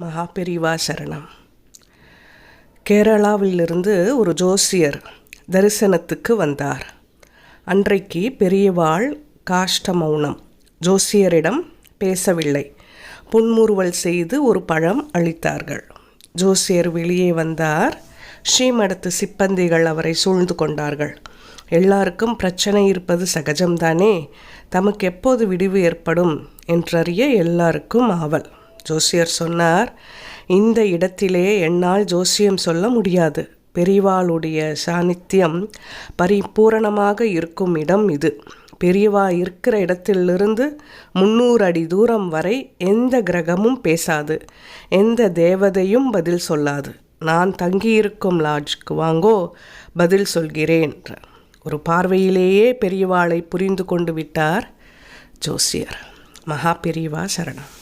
மகா பெரிவா சரணம். கேரளாவிலிருந்து ஒரு ஜோசியர் தரிசனத்துக்கு வந்தார். அன்றைக்கு பெரியவாள் காஷ்ட மௌனம். ஜோசியரிடம் பேசவில்லை. புன்முறுவல் செய்து ஒரு பழம் அளித்தார்கள். ஜோசியர் வெளியே வந்தார். ஸ்ரீமடத்து சிப்பந்திகள் அவரை சூழ்ந்து கொண்டார்கள். எல்லாருக்கும் பிரச்சனை இருப்பது சகஜம்தானே? தமக்கு எப்போது விடிவு ஏற்படும் என்றறிய எல்லாருக்கும் ஆவல். ஜோசியர் சொன்னார் இந்த இடத்திலே என்னால் ஜோசியம் சொல்ல முடியாது. பெரியவாளுடைய சாநித்தியம் பரிபூரணமாக இருக்கும் இடம் இது. பெரியவா இருக்கிற இடத்திலிருந்து முன்னூறு அடி தூரம் வரை எந்த கிரகமும் பேசாது. எந்த தேவதையும் பதில் சொல்லாது. நான் தங்கியிருக்கும் லாட்ஜுக்கு வாங்கோ பதில் சொல்கிறேன் ஒரு பார்வையிலேயே பெரியவாளை புரிந்து கொண்டு விட்டார் ஜோசியர். மகா பெரியவா சரணம்.